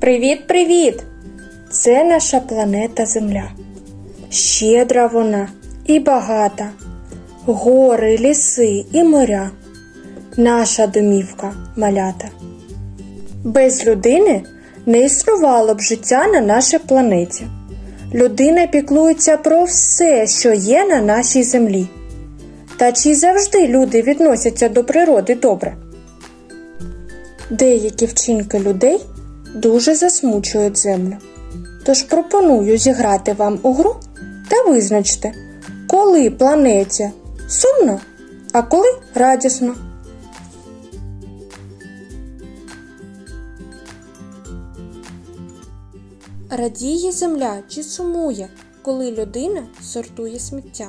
Привіт-привіт! Це наша планета Земля. Щедра вона і багата. Гори, ліси і моря. Наша домівка малята. Без людини не існувало б життя на нашій планеті. Людина піклується про все, що є на нашій землі. Та чи завжди люди відносяться до природи добре? Деякі вчинки людей дуже засмучують землю. Тож пропоную зіграти вам у гру та визначити, коли планеті сумно, а коли радісно. Радіє земля чи сумує, коли людина сортує сміття.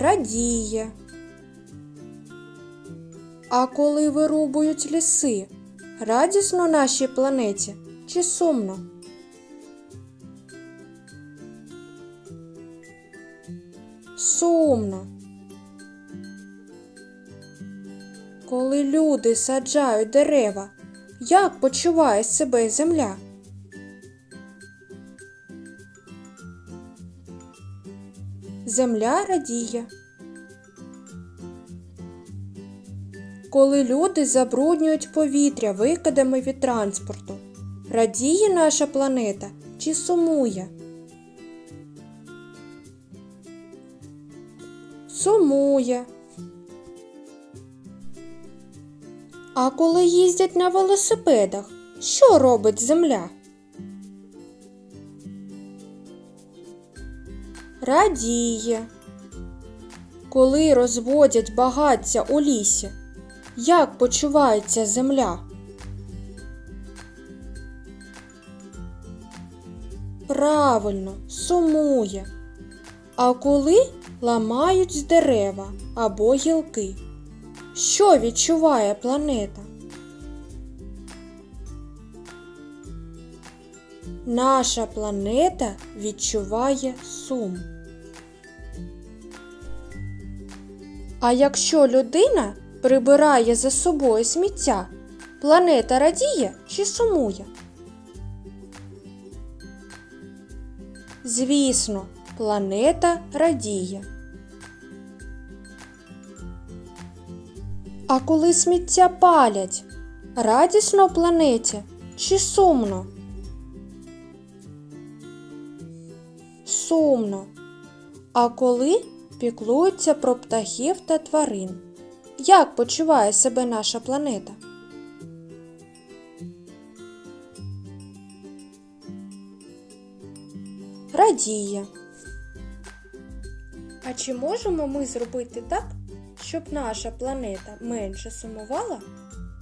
Радіє. А коли вирубують ліси, радісно нашій планеті чи сумно? Сумно. Коли люди саджають дерева, як почуває себе земля? Земля радіє. Коли люди забруднюють повітря викидами від транспорту, радіє наша планета чи сумує? Сумує. А коли їздять на велосипедах, що робить земля? Радіє. Коли розводять багаття у лісі, як почувається земля? Правильно, сумує. А коли ламають дерева або гілки, що відчуває планета? Наша планета відчуває сум. А якщо людина прибирає за собою сміття, планета радіє чи сумує? Звісно, планета радіє. А коли сміття палять, радісно планеті чи сумно? Сумно. А коли піклуються про птахів та тварин? Як почуває себе наша планета? Радіє. А чи можемо ми зробити так, щоб наша планета менше сумувала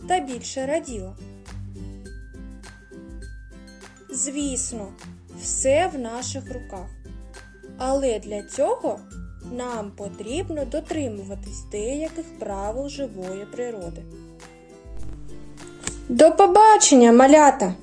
та більше раділа? Звісно, все в наших руках. Але для цього нам потрібно дотримуватись деяких правил живої природи. До побачення, малята!